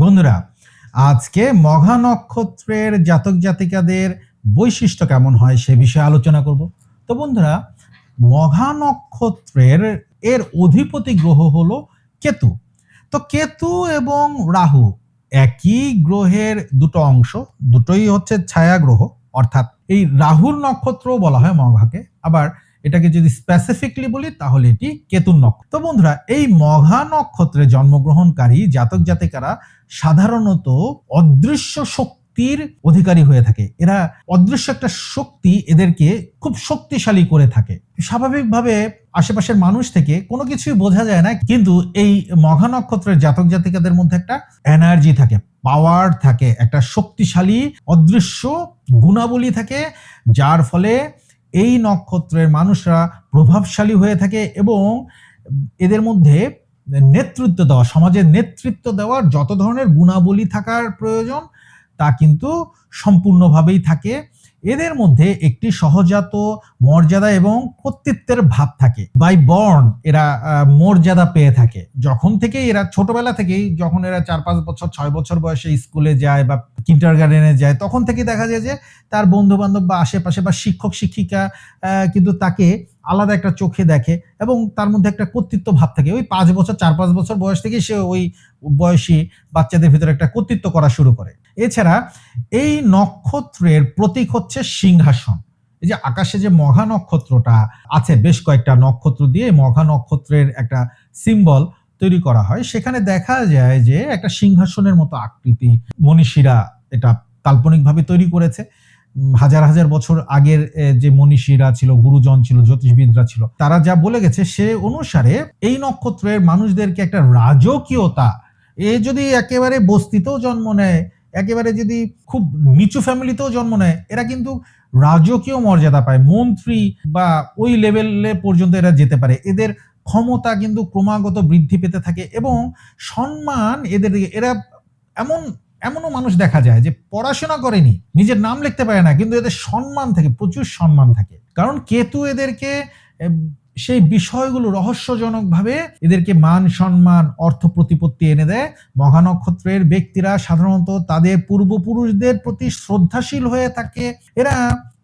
বন্ধুরা, আজকে মঘা নক্ষত্রের জাতক জাতিকাদের বৈশিষ্ট্য কেমন হয় সে বিষয়ে আলোচনা করব। তো বন্ধুরা মঘা নক্ষত্রের এর অধিপতি গ্রহ হলো কেতু। তো কেতু এবং রাহু একই গ্রহের দুটো অংশ, দুটোই হচ্ছে ছায়া গ্রহ, অর্থাৎ এই রাহুর নক্ষত্রও বলা হয় মঘাকে আবার এটাকে যদি স্পেসিফিকলি বলি, তাহলে এটি কেতুর নক্ষত্র। তো বন্ধুরা, এই মঘা নক্ষত্রে জন্মগ্রহণকারী জাতক জাতিকারা সাধারণত অদৃশ্য শক্তির অধিকারী হয়ে থাকে। এরা অদৃশ্য একটা শক্তি এদেরকে খুব শক্তিশালী করে থাকে। স্বাভাবিকভাবে আশেপাশের মানুষ থেকে কোনো কিছুই বোঝা যায় না, কিন্তু এই মঘা নক্ষত্রের জাতক জাতিকাদের মধ্যে একটা এনার্জি থাকে পাওয়ার থাকে, একটা শক্তিশালী, অদৃশ্য গুণাবলী থাকে, যার ফলে এই নক্ষত্রের মানুষরা প্রভাবশালী হয়ে থাকে এবং এদের মধ্যে নেতৃত্ব দেওয়া, সমাজের নেতৃত্ব দেওয়ার যত ধরনের গুণাবলী থাকার প্রয়োজন, তা কিন্তু সম্পূর্ণভাবেই থাকে। এদের মধ্যে একটি সহজাত মর্যাদা এবং কর্তৃত্বের ভাব থাকে। বাই বর্ন এরা মর্যাদা পেয়ে থাকে। যখন থেকে এরা ছোটবেলা থেকেই যখন এরা চার, পাঁচ বছর, ছয় বছর বয়সে স্কুলে যায় বা কিন্টার গার্ডেনে যায়, তখন থেকে দেখা যায় যে তার বন্ধু বান্ধব বা আশেপাশে বা শিক্ষক, শিক্ষিকা কিন্তু তাকে আলাদা একটা চোখে দেখে এবং তার মধ্যে একটা কর্তৃত্ব ভাব থাকে। ওই পাঁচ বছর, চার, পাঁচ বছর বয়স থেকে সে ওই বয়সী বাচ্চাদের ভিতরে একটা কর্তৃত্ব করা শুরু করে। এছাড়া এই নক্ষত্রের প্রতীক হচ্ছে সিংহাসন। এই যে আকাশে যে মঘা নক্ষত্রটা আছে, বেশ কয়েকটা নক্ষত্র দিয়ে মঘা নক্ষত্রের একটা সিম্বল তৈরি করা হয়। সেখানে দেখা যায় যে একটা সিংহাসনের মতো আকৃতি মনীষীরা এটা কাল্পনিকভাবে তৈরি করেছে। হাজার হাজার বছর আগের যে মনীষীরা ছিল, গুরুজন ছিল, জ্যোতিষবিদরা ছিল, তারা যা বলে গেছে সে অনুসারে এই নক্ষত্রের মানুষদেরকে একটা রাজকীয়তা, এ যদি একেবারে বস্তিতেও জন্ম নেয় একেবারে যদি খুব নিচু ফ্যামিলিতেও জন্ম নেয়, এরা কিন্তু রাজকীয় মর্যাদা পায়। মন্ত্রী বা ওই লেভেলে পর্যন্ত এরা যেতে পারে। এদের ক্ষমতা কিন্তু ক্রমাগত বৃদ্ধি পেতে থাকে এবং সম্মান এদের এরা এমন, এমনও মানুষ দেখা যায় যে পড়াশোনা করেনি, নিজের নাম লিখতে পারে না, কিন্তু এদের সম্মান থাকে, প্রচুর সম্মান থাকে। কারণ কেতু এদেরকে সেই বিষয়গুলো রহস্যজনকভাবে এদেরকে মান, সম্মান, অর্থ প্রতিপত্তি এনে দেয়। মহানক্ষত্রের ব্যক্তিরা সাধারণত তাদের পূর্বপুরুষদের প্রতি শ্রদ্ধাশীল হয়ে থাকে। এরা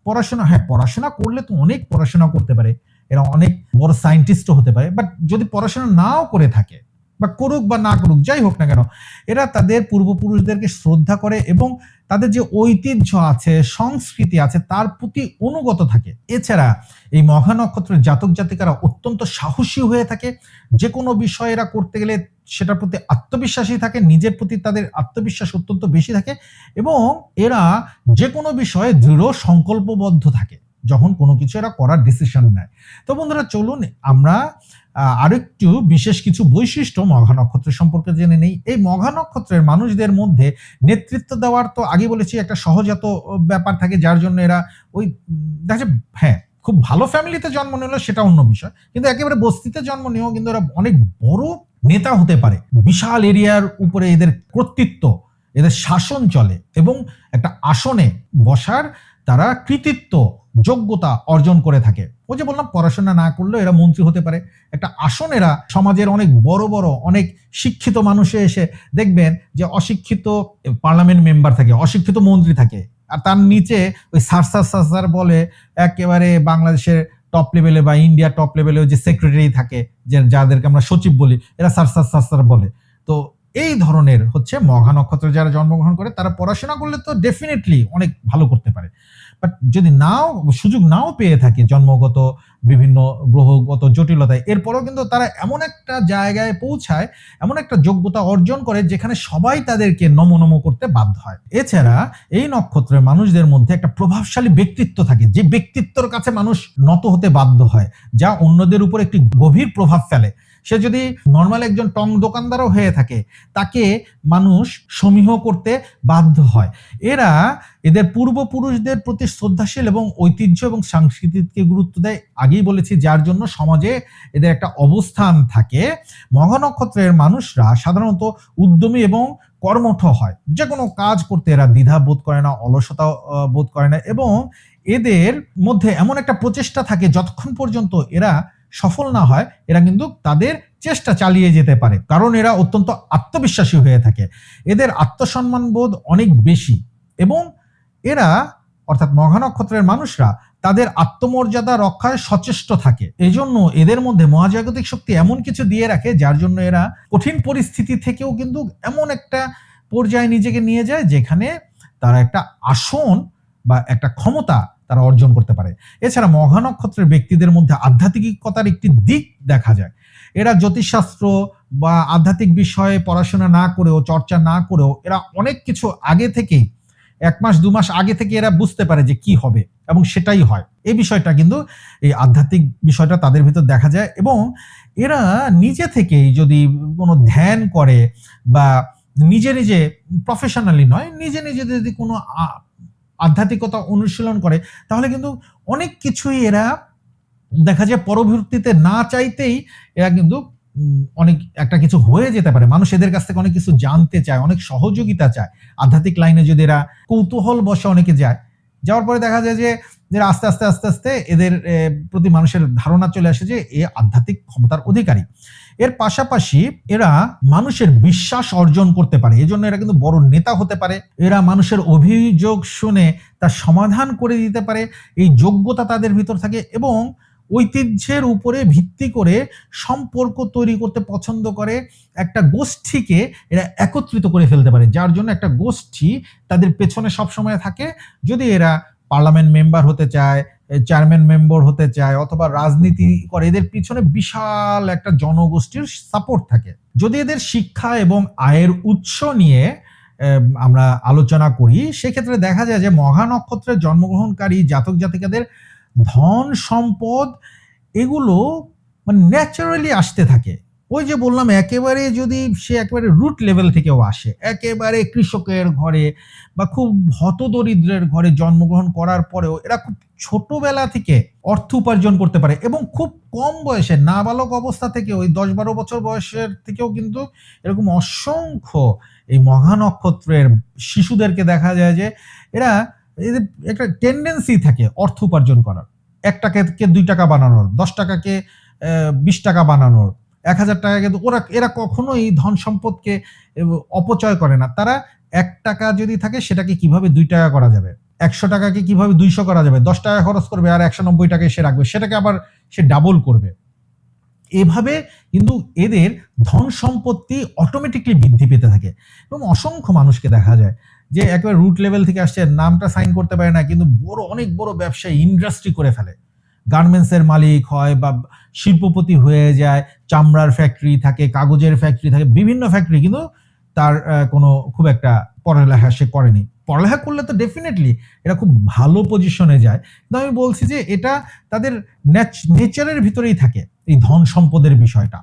পড়াশোনা হ্যাঁ পড়াশোনা করলে তো অনেক পড়াশোনা করতে পারে। এরা অনেক বড় সায়েন্টিস্টও হতে পারে। বাট যদি পড়াশোনা নাও করে থাকে বা করুক বা না করুক, যাই হোক না কেন, এরা তাদের পূর্বপুরুষদেরকে শ্রদ্ধা করে এবং তাদের যে ঐতিহ্য আছে, সংস্কৃতি আছে, তার প্রতি অনুগত থাকে। এছাড়া এই মঘা নক্ষত্রের জাতক জাতিকারা অত্যন্ত সাহসী হয়ে থাকে। যে কোনো বিষয় এরা করতে গেলে সেটার প্রতি আত্মবিশ্বাসী থাকে, নিজের প্রতি তাদের আত্মবিশ্বাস অত্যন্ত বেশি থাকে এবং এরা যে কোনো বিষয়ে দৃঢ় সংকল্পবদ্ধ থাকে। যখন কোনো কিছু এরা করার ডিসিশন নেয়। তো বন্ধুরা, চলুন আমরা আরেকটু বিশেষ কিছু বৈশিষ্ট্য মঘা নক্ষত্রের সম্পর্কে জেনে নেই। এই মঘা নক্ষত্রের মানুষদের মধ্যে নেতৃত্ব দেওয়ার তো আগে বলেছি একটা সহজাত ব্যাপার থাকে, যার জন্য এরা ওই দেখা যাচ্ছে হ্যাঁ খুব ভালো ফ্যামিলিতে জন্ম নিল সেটা অন্য বিষয়। কিন্তু একেবারে বস্তিতে জন্ম নিয়েও কিন্তু এরা অনেক বড় নেতা হতে পারে। বিশাল এরিয়ার উপরে এদের কর্তৃত্ব, এদের শাসন চলে এবং একটা আসনে বসার তারা কৃতিত্ব, যোগ্যতা অর্জন করে থাকে। ও যে বললাম, পড়াশোনা না করলেও এরা মন্ত্রী হতে পারে। একটা আসন এরা সমাজের অনেক বড় বড়, অনেক শিক্ষিত মানুষে এসে দেখবেন যে অশিক্ষিত পার্লামেন্ট মেম্বার থাকে, অশিক্ষিত মন্ত্রী থাকে। আর তার নিচে ওই সার সার সার সার বলে একেবারে বাংলাদেশের টপ লেভেলে বা ইন্ডিয়া টপ লেভেলে যে সেক্রেটারি থাকে, যে যাদেরকে আমরা সচিব বলি, এরা সার সার সার সার বলে। তো এই ধরনের হচ্ছে মঘা নক্ষত্র যারা জন্মগ্রহণ করে, তারা পড়াশোনা করলে তো ডেফিনেটলি অনেক ভালো করতে পারে। বাট যদি নাও, সুযোগ নাও পেয়ে থাকে জন্মগত বিভিন্ন গ্রহগত জটিলতায়, এরপরেও কিন্তু তারা এমন একটা জায়গায় পৌঁছায়, এমন একটা যোগ্যতা অর্জন করে যেখানে সবাই তাদেরকে নম নম করতে বাধ্য হয়। এছাড়া এই নক্ষত্রের মানুষদের মধ্যে একটা প্রভাবশালী ব্যক্তিত্ব থাকে, যে ব্যক্তিত্বর কাছে মানুষ নত হতে বাধ্য হয়, যা অন্যদের উপর একটি গভীর প্রভাব ফেলে। সে যদি নর্মাল একজন টং দোকানদারও হয়ে থাকে, তাকে মানুষ সমীহ করতে বাধ্য হয়। এরা এদের পূর্বপুরুষদের প্রতি শ্রদ্ধাশীল এবং ঐতিহ্য এবং সংস্কৃতিকে গুরুত্ব দেয়। আগেই বলেছি, যার জন্য সমাজে এদের একটা অবস্থান থাকে। মহানক্ষত্রের মানুষরা সাধারণত উদ্যমী এবং কর্মঠ হয়। যে কোনো কাজ করতে এরা দ্বিধা বোধ করে না, অলসতা বোধ করে না এবং এদের মধ্যে এমন একটা প্রচেষ্টা থাকে, যতক্ষণ পর্যন্ত এরা সফল না হয়, এরা কিন্তু তাদের চেষ্টা চালিয়ে যেতে পারে। কারণ এরা অত্যন্ত আত্মবিশ্বাসী হয়ে থাকে। এদের আত্মসম্মান বোধ অনেক বেশি এবং এরা, অর্থাৎ মঘা নক্ষত্রের মানুষরা, তাদের আত্মমর্যাদা রক্ষায় সচেষ্ট থাকে। এজন্য এদের মধ্যে মহাজাগতিক শক্তি এমন কিছু দিয়ে রাখে, যার জন্য এরা কঠিন পরিস্থিতি থেকেও কিন্তু এমন একটা পর্যায়ে নিজেকে নিয়ে যায়, যেখানে তারা একটা আসন বা একটা ক্ষমতা তারা অর্জন করতে পারে। এছাড়া মঘা নক্ষত্রের ব্যক্তিদের মধ্যে আধ্যাত্মিকতার একটি দিক দেখা যায়। এরা জ্যোতিষশাস্ত্র বা আধ্যাত্মিক বিষয়ে পড়াশোনা না করেও, চর্চা না করেও এরা অনেক কিছু আগে থেকেই, এক মাস, দু মাস আগে থেকে এরা বুঝতে পারে যে কি হবে এবং সেটাই হয়। এই বিষয়টা কিন্তু, এই আধ্যাত্মিক বিষয়টা তাদের ভিতর দেখা যায় এবং এরা নিজে থেকেই যদি কোনো ধ্যান করে বা নিজে নিজে প্রফেশনালি নয়, নিজে নিজে যদি কোনো আধ্যাত্মিকতা অনুশীলন করে, তাহলে কিন্তু অনেক কিছুই এরা দেখা যায় পরবর্তীতে না চাইতেই এরা কিন্তু অনেক একটা কিছু হয়ে যেতে পারে। মানুষ এদের কাছ থেকে অনেক কিছু জানতে চায়, অনেক সহযোগিতা চায়। আধ্যাত্মিক লাইনে যদি এরা কৌতূহল বসে অনেকে যায়, যাওয়ার পরে দেখা যায় যে, এরা আস্তে আস্তে আস্তে আস্তে এদের প্রতি মানুষের ধারণা চলে আসে যে এ আধ্যাত্মিক ক্ষমতার অধিকারী। এর পাশাপাশি এরা মানুষের বিশ্বাস অর্জন করতে পারে। এজন্য এরা কিন্তু বড় নেতা হতে পারে। এরা মানুষের অভিযোগ শুনে তার সমাধান করে দিতে পারে। এই যোগ্যতা তাদের ভিতর থাকে এবং ঐতিহ্যের উপরে ভিত্তি করে সম্পর্ক তৈরি করতে পছন্দ করে। একটা গোষ্ঠীকে এরা একত্রিত করে ফেলতে পারে। যার জন্য একটা গোষ্ঠী তাদের পেছনে সবসময় থাকে। যদি এরা পার্লামেন্ট মেম্বার হতে চায় চেয়ারম্যান মেম্বার হতে চায় অথবা রাজনীতি করে, এদের পিছনে বিশাল একটা জনগোষ্ঠীর সাপোর্ট থাকে। যদি এদের শিক্ষা এবং আয়ের উৎস নিয়ে আমরা আলোচনা করি, সেক্ষেত্রে দেখা যায় যে মহা নক্ষত্রে জন্মগ্রহণকারী জাতক জাতিকাদের ধন সম্পদ এগুলো মানে ন্যাচারালি আসতে থাকে। ওই যে বললাম, একেবারে যদি সে একেবারে রুট লেভেল থেকেও আসে, একেবারে কৃষকের ঘরে বা খুব হতদরিদ্রের ঘরে জন্মগ্রহণ করার পরেও এরা খুব ছোটবেলা থেকে অর্থ উপার্জন করতে পারে এবং খুব কম বয়সে, নাবালক অবস্থা থেকে ওই দশ বারো বছর বয়সের থেকেও কিন্তু এরকম অসংখ্য এই মহা নক্ষত্রের শিশুদেরকে দেখা যায় যে এরা এদের একটা টেন্ডেন্সি থাকে অর্থ উপার্জন করার। এক টাকাকে দুই টাকা বানানোর, দশ টাকাকে বিশ টাকা বানানোর। এক হাজার টাকা কিন্তু ওরা, এরা কখনোই ধন সম্পদকে অপচয় করে না। তারা এক টাকা যদি থাকে, সেটাকে কীভাবে দুই টাকা করা যাবে? একশো টাকাকে কীভাবে দুইশো করা যাবে? দশ টাকা খরচ করবে আর একশো নব্বই টাকায় সে রাখবে, সেটাকে আবার সে ডাবল করবে। এভাবে কিন্তু এদের ধন সম্পত্তি অটোমেটিকলি বৃদ্ধি পেতে থাকে। এবং অসংখ্য মানুষকে দেখা যায় যে একেবারে রুট লেভেল থেকে আসছে, নামটা সাইন করতে পারে না, কিন্তু বড়, অনেক বড় ব্যবসায়ী ইন্ডাস্ট্রি করে ফেলে। গার্মেন্টসের মালিক হয় বা শিল্পপতি হয়ে যায়, চামড়ার ফ্যাক্টরি থাকে, কাগজের ফ্যাক্টরি থাকে, বিভিন্ন ফ্যাক্টরি কিন্তু তার কোনো খুব একটা পড়ালেখা সে করেনি। পড়ালেখা করলে তো ডেফিনেটলি এটা খুব ভালো পজিশনে যায়। কিন্তু আমি বলছি যে এটা তাদের নেচারের ভিতরেই থাকে এই ধন সম্পদের বিষয়টা।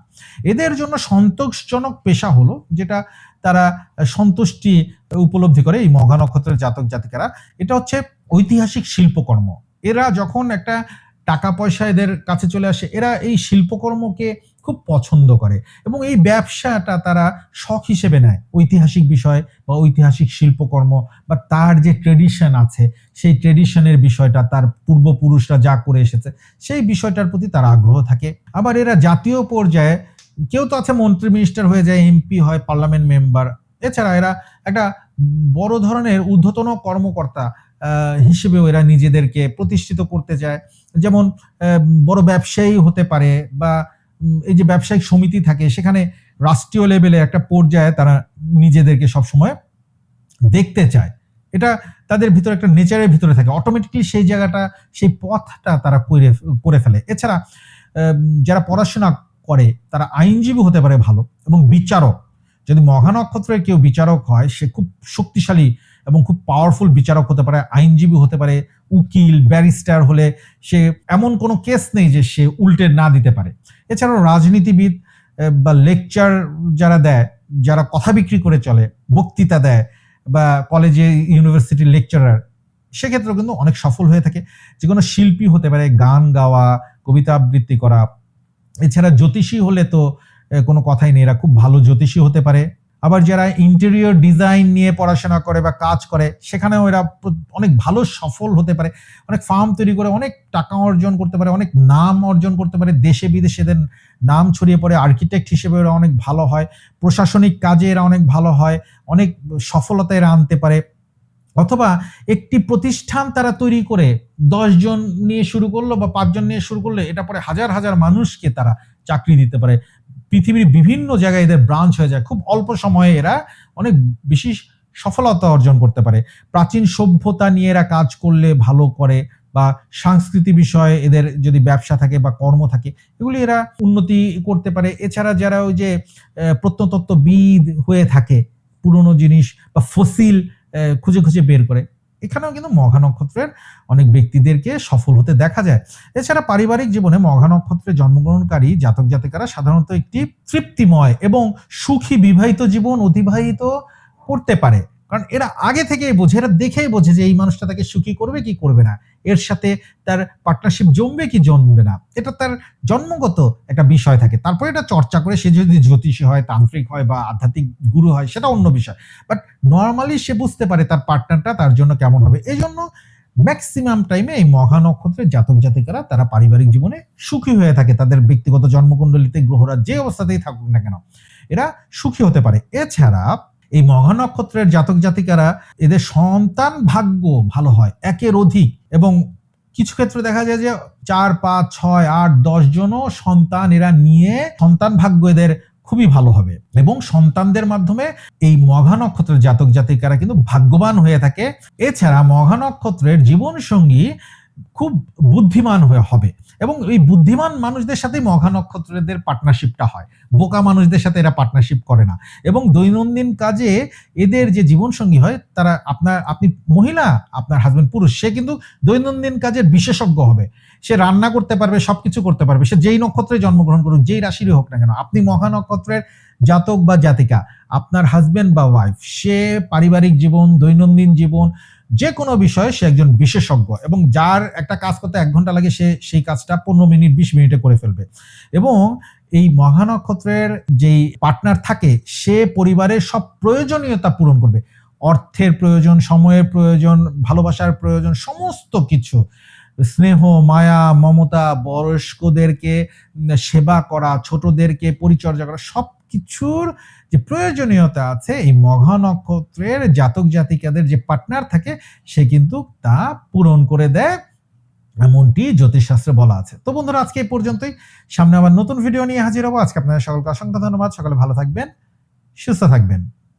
এদের জন্য সন্তোষজনক পেশা হলো যেটা তারা সন্তুষ্টি উপলব্ধি করে এই মঘা নক্ষত্রের জাতক জাতিকারা। এটা হচ্ছে ঐতিহাসিক শিল্পকর্ম। এরা যখন একটা টাকা পয়সা এদের কাছে চলে আসে, এরা এই শিল্পকর্মকে খুব পছন্দ করে এবং এই ব্যবসাটা তারা শখ হিসেবে নেয়। ঐতিহাসিক বিষয় বা ঐতিহাসিক শিল্পকর্ম বা তার যে ট্রেডিশন আছে, সেই ট্রেডিশনের বিষয়টা, তার পূর্বপুরুষরা যা করে এসেছে, সেই বিষয়টার প্রতি তার আগ্রহ থাকে। আবার এরা জাতীয় পর্যায়ে, কেউ তো আছে মন্ত্রী মিনিস্টার হয়ে যায় এমপি হয় পার্লামেন্ট মেম্বার এছাড়া এরা একটা বড় ধরনের ঊর্ধ্বতন কর্মকর্তা হিসেবেও এরা নিজেদেরকে প্রতিষ্ঠিত করতে চায় যেমন বড় ব্যবসায়ী হতে পারে বা এই যে ব্যবসায়িক সমিতি থাকে, সেখানে রাষ্ট্রীয় লেভেলে একটা পর্যায়ে তারা নিজেদেরকে সবসময় দেখতে চায়। এটা তাদের ভিতরে একটা নেচারের ভিতরে থাকে। অটোমেটিকলি সেই জায়গাটা, সেই পথটা তারা করে করে ফেলে। এছাড়া যারা পড়াশোনা করে, তারা আইনজীবী হতে পারে ভালো এবং বিচারক। যদি মহা নক্ষত্রের কেউ বিচারক হয়, সে খুব শক্তিশালী এবং খুব পাওয়ারফুল বিচারক হতে পারে, আইনজীবী হতে পারে উকিল, ব্যারিস্টার হলে সে এমন কোনো কেস নেই যে সে উল্টে না দিতে পারে। এছাড়াও রাজনীতিবিদ বা লেকচার যারা দেয়, যারা কথা বিক্রি করে চলে, বক্তৃতা দেয়, বা কলেজে ইউনিভার্সিটির লেকচারার সেক্ষেত্রেও কিন্তু অনেক সফল হয়ে থাকে। যে কোনো শিল্পী হতে পারে, গান গাওয়া, কবিতা আবৃত্তি করা। এছাড়া জ্যোতিষী হলে তো কোনো কথাই নেই। এরা খুব ভালো জ্যোতিষী হতে পারে। আবার যারা ইন্টেরিয়র ডিজাইন নিয়ে পড়াশোনা করে বা কাজ করে, সেখানেও এরা অনেক ভালো সফল হতে পারে। অনেক ফার্ম তৈরি করে অনেক টাকা অর্জন করতে পারে, অনেক নাম অর্জন করতে পারে। দেশে বিদেশে এদের নাম ছড়িয়ে পড়ে আর্কিটেক্ট হিসেবে এরা অনেক ভালো হয়। প্রশাসনিক কাজে এরা অনেক ভালো হয়, অনেক সফলতা এরা আনতে পারে। অথবা একটি প্রতিষ্ঠান তারা তৈরি করে জন নিয়ে শুরু করল বা পাঁচজন নিয়ে শুরু করলে, এটা পরে হাজার হাজার মানুষকে তারা চাকরি দিতে পারে। পৃথিবীর বিভিন্ন জায়গায় এদের ব্রাঞ্চ হয়ে যায়। খুব অল্প সময়ে এরা অনেক বেশি সফলতা অর্জন করতে পারে। প্রাচীন সভ্যতা নিয়ে এরা কাজ করলে ভালো করে বা সংস্কৃতি বিষয়ে এদের যদি ব্যবসা থাকে বা কর্ম থাকে, এগুলি এরা উন্নতি করতে পারে। এছাড়া যারা ওই যে প্রত্নতত্ত্ববিদ হয়ে থাকে, পুরনো জিনিস বা ফসিল খুঁজে খুঁজে বের করে এখানেও কিন্তু মঘা নক্ষত্রের অনেক ব্যক্তিদেরকে সফল হতে দেখা যায়। এছাড়া পারিবারিক জীবনে মঘা নক্ষত্রে জন্মগ্রহণকারী জাতক জাতিকারা সাধারণত একটি তৃপ্তিময় এবং সুখী বিবাহিত জীবন অতিবাহিত করতে পারে। কারণ এরা আগে থেকেই বোঝে, এরা দেখেই বোঝে যে এই মানুষটা তাকে সুখী করবে কি করবে না। এর সাথে তার পার্টনারশিপ জমবে কি জমবে না, এটা তার জন্মগত একটা বিষয় থাকে। তারপরে এটা চর্চা করে, সে যদি জ্যোতিষী হয়, তান্ত্রিক হয় বা আধ্যাত্মিক গুরু হয়, সেটা অন্য বিষয়। বাট নর্মালি সে বুঝতে পারে তার পার্টনারটা তার জন্য কেমন হবে। এই জন্য ম্যাক্সিমাম টাইমে এই মহা নক্ষত্রের জাতক জাতিকারা তারা পারিবারিক জীবনে সুখী হয়ে থাকে। তাদের ব্যক্তিগত জন্মকুণ্ডলিতে গ্রহরা যে অবস্থাতেই থাকুক না কেন, এরা সুখী হতে পারে। এছাড়া এই মহা নক্ষত্রের জাতক জাতিকারা এদের সন্তান ভাগ্য ভালো হয়, একের অধিক। এবং কিছু ক্ষেত্রে দেখা যায় যে চার, পাঁচ, ছয়, আট, দশ জনও সন্তান এরা নিয়ে সন্তান ভাগ্য এদের খুবই ভালো হবে। এবং সন্তানদের মাধ্যমে এই মঘা নক্ষত্রের জাতক জাতিকারা কিন্তু ভাগ্যবান হয়ে থাকে। এছাড়া মঘা নক্ষত্রের জীবন সঙ্গী খুব বুদ্ধিমান হয়ে হবে। এবং এই বুদ্ধিমান মানুষদের সাথে মঘা নক্ষত্রদের পার্টনারশিপটা হয়। বোকা মানুষদের সাথে এরা পার্টনারশিপ করে না। এবং দৈনন্দিন কাজে এদের যে জীবন সঙ্গী হয়, তারা আপনার, আপনি মহিলা, আপনার হাজব্যান্ড পুরুষ, সে কিন্তু দৈনন্দিন কাজের বিশেষজ্ঞ হবে। সে রান্না করতে পারবে, সবকিছু করতে পারবে। সে যেই নক্ষত্রে জন্মগ্রহণ করুক, যেই রাশিরই হোক না কেন, আপনি মহা নক্ষত্রের জাতক বা জাতিকা, আপনার হাজবেন্ড বা ওয়াইফ সে পারিবারিক জীবন, দৈনন্দিন জীবন যে কোনো বিষয়ে সে একজন বিশেষজ্ঞ এবং যার একটা কাজ করতে এক ঘণ্টা লাগে, সে সেই কাজটা পনেরো মিনিট, বিশ মিনিটে করে ফেলবে। এবং এই মহা নক্ষত্রের যেই পার্টনার থাকে, সে পরিবারের সব প্রয়োজনীয়তা পূরণ করবে। অর্থের প্রয়োজন, সময়ের প্রয়োজন, ভালোবাসার প্রয়োজন, সমস্ত কিছু। স্নেহ, মায়া, মমতা, বয়স্কদেরকে সেবা করা, ছোটদেরকে পরিচর্যা করা, সব কিছুর যে প্রয়োজনীয়তা আছে, এই মঘা নক্ষত্রের জাতক জাতিকাদের যে পার্টনার থাকে, সে কিন্তু তা পূরণ করে দেয়, এমনটি জ্যোতিষশাস্ত্রে বলা আছে। তো বন্ধুরা, আজকে এই পর্যন্তই। সামনে আবার নতুন ভিডিও নিয়ে হাজির হব। আজকে আপনাদের সকলকে অসংখ্য ধন্যবাদ। সকলে ভালো থাকবেন, সুস্থ থাকবেন।